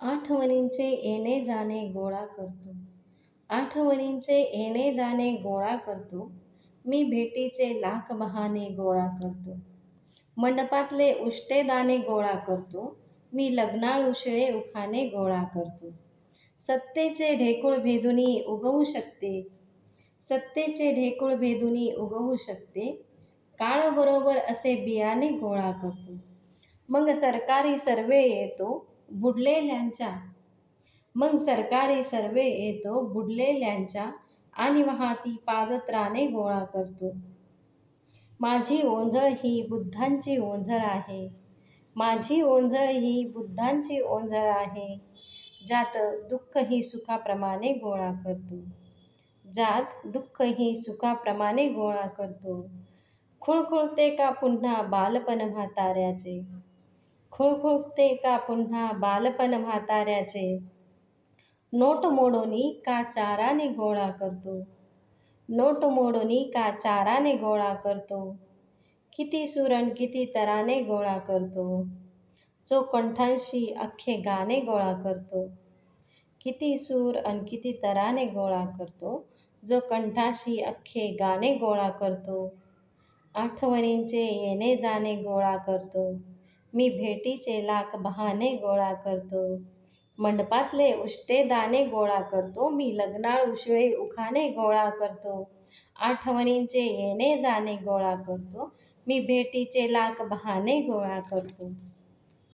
आठवणींचे येणे जाणे गोळा करतो. आठवणींचे येणे जाणे गोळा करतो. मी भेटीचे लाख बहाने गोळा करतो. मंडपातले उष्टे दाणे गोळा करतो. मी लग्नाळ शिळे उखाणे गोळा करतो. सत्तेचे ढेकूळ भेदुनी उगवू शकते. सत्तेचे ढेकूळ भेदुनी उगवू शकते. काळबरोबर असे बियाणे गोळा करतो. मग सरकारी सर्वे येतो. बुडलेल्यांच्या. मग सरकारी सर्वे येतो बुडलेल्यांच्या आणि वाहती पादत्राणे गोळा करतो. माझी ओंजळ ही बुद्धांची ओंजळ आहे. माझी ओंजळ ही बुद्धांची ओंजळ आहे. ज्यात दुःख ही सुखाप्रमाणे गोळा करतो. ज्यात दुःख ही सुखाप्रमाणे गोळा करतो. खुळखुळते का पुन्हा बालपण म्हाताऱ्याचे? खुळखुळते का पुन्हा बालपण म्हाताऱ्याचे नोट मोडोनी का चाराने गोळा करतो नोट मोडोनी का चाराने गोळा करतो किती सुरण किती तराने गोळा करतो जो कंठांशी अख्खे गाणे गोळा करतो किती सूर अन किती तराने गोळा करतो जो कंठाशी अख्खे गाणे गोळा करतो आठवणींचे येणे जाणे गोळा करतो मी भेटीचे लाख बहाणे गोळा करतो. मंडपातले उष्टे दाणे गोळा करतो. मी लग्नाळ उशळे उखाणे गोळा करतो. आठवणींचे येणे जाणे गोळा करतो. मी भेटीचे लाख बहाणे गोळा करतो.